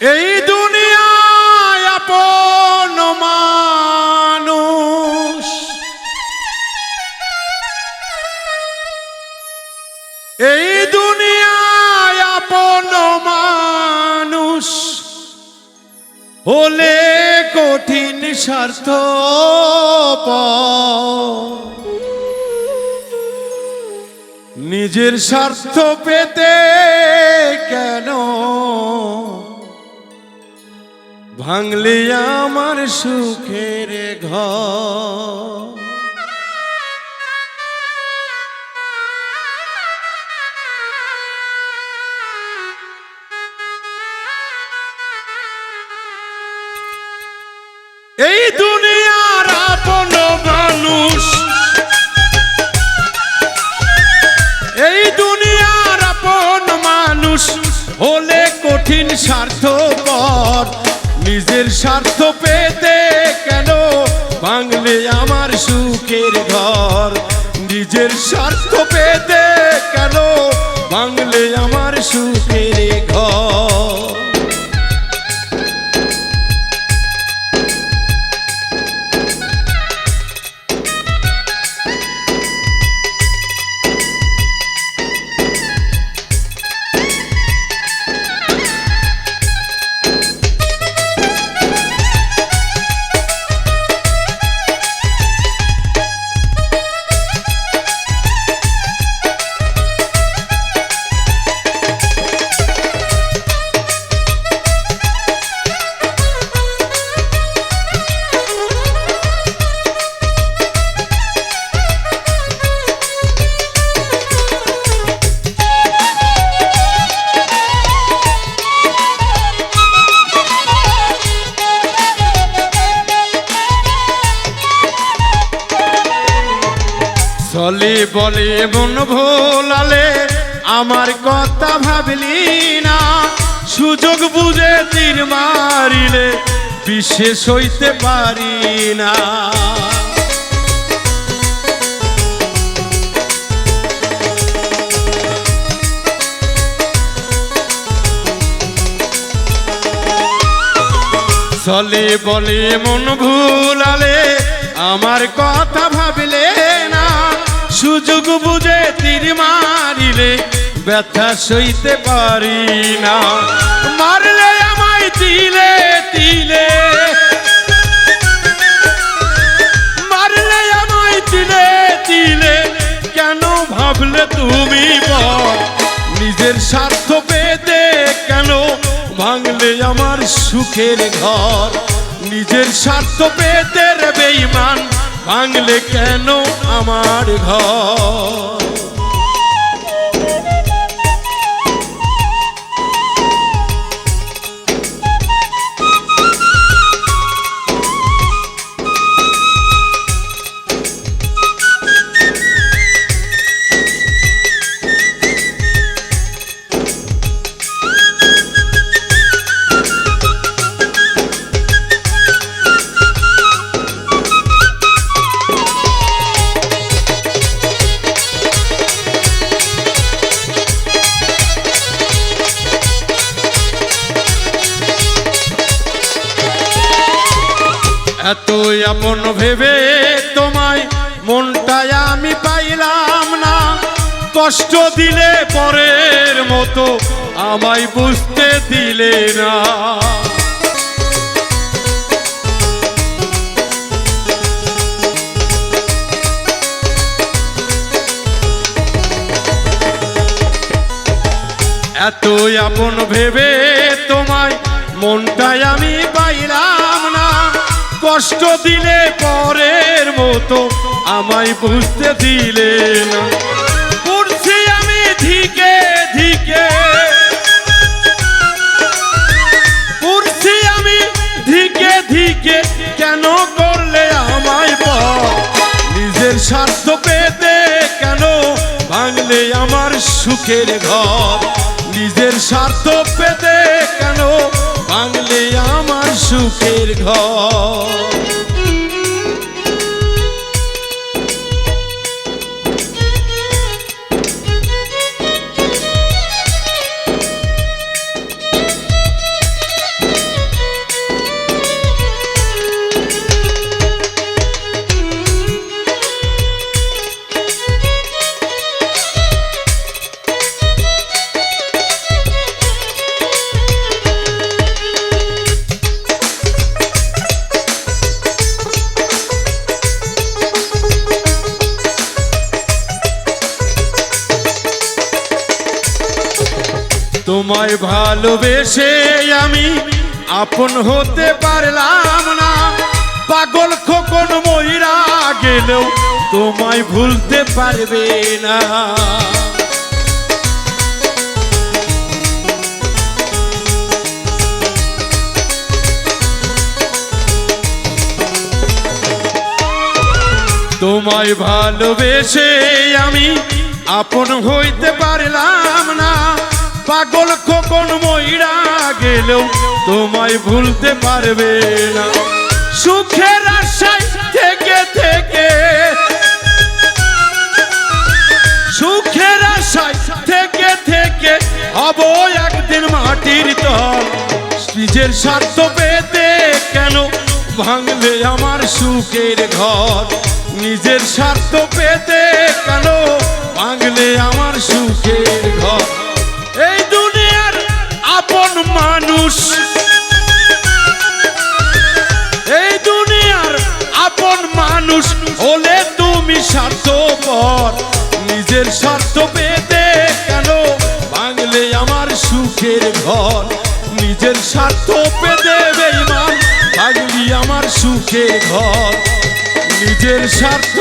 এই দুনিয়ায় আপন মানুষ। এই দুনিয়ায় আপন মানুষ হলে কঠিন স্বার্থ নিজের স্বার্থ পেতে ভাঙলে আমার সুখের ঘর। এই দুনিয়ার আপন মানুষ। এই দুনিয়ার আপন মানুষ হলে কঠিন স্বার্থ স্বার্থপর। নিজের স্বার্থ পেতে কেন? বাংলে আমার সুখের ঘর। নিজের স্বার্থ পেতে কেন? বাংলে আমার সুখের বলে মন ভোলালে আমার কথা ভাবলি না। সুযোগ বুঝে তীর মারিলে বিশেষ হইতে পারি না। চলে বলে মন ভুলালে আমার কথা ভাবলে সুযোগ বুঝে তীর মারিলে ব্যথা সইতে পারি না। মারলে আমায় তিলে তিলে। মারলে আমায় তিলে তিলে। কেন ভাবলে তুমি নিজের স্বার্থ পেতে কেন ভাঙলে আমার সুখের ঘর? নিজের স্বার্থ পেতে রে বেঈমান ভাঙলে কেন আমার ঘর? এতই আপন ভেবে তোমায় মনটায় আমি পাইলাম না। কষ্ট দিলে পরের মতো আমায় বুঝতে দিলে না। এতই আপন ভেবে তোমায় মনটায় আমি পাইলাম কষ্ট দিলে পরের মতো আমায় বুঝতে দিলে না। পড়ছি আমি ধিকে ধিকে। পড়ছি আমি ধিকে ধিকে। কেন করলে আমায় নিজের স্বার্থ পেতে কেন ভাঙলে আমার সুখের ঘর? নিজের স্বার্থ পেতে কেন ভাঙলে আমার সুখের ঘর। তোমায় ভালোবেসে আমি আপন হতে পারলাম না। পাগল খোকন ময়রা গেলেও তোমায় ভুলতে পারবে না। তোমায় ভালোবেসে আমি আপন হইতে পারলাম না। পাগল খোকন ময়রা গেলেও তোমায় ভুলতে পারবে না। সুখের আশায় থেকে থেকে, সুখের আশায় থেকে থেকে হব একদিন মাটির তল নিজের স্বার্থ পেতে কেন ভাঙলে আমার সুখের ঘর? নিজের স্বার্থ পেতে কেন ভাঙলে আমার সুখের ঘর? এই দুনিয়ার আপন মানুষ। এই দুনিয়ার আপন মানুষ হলে তুমি স্বার্থপর। নিজের স্বার্থ পেতে কেন? ভাঙলে আমার সুখের ঘর। নিজের স্বার্থ পেতে বেইমান ভাঙলি আমার সুখের ঘর। নিজের স্বার্থ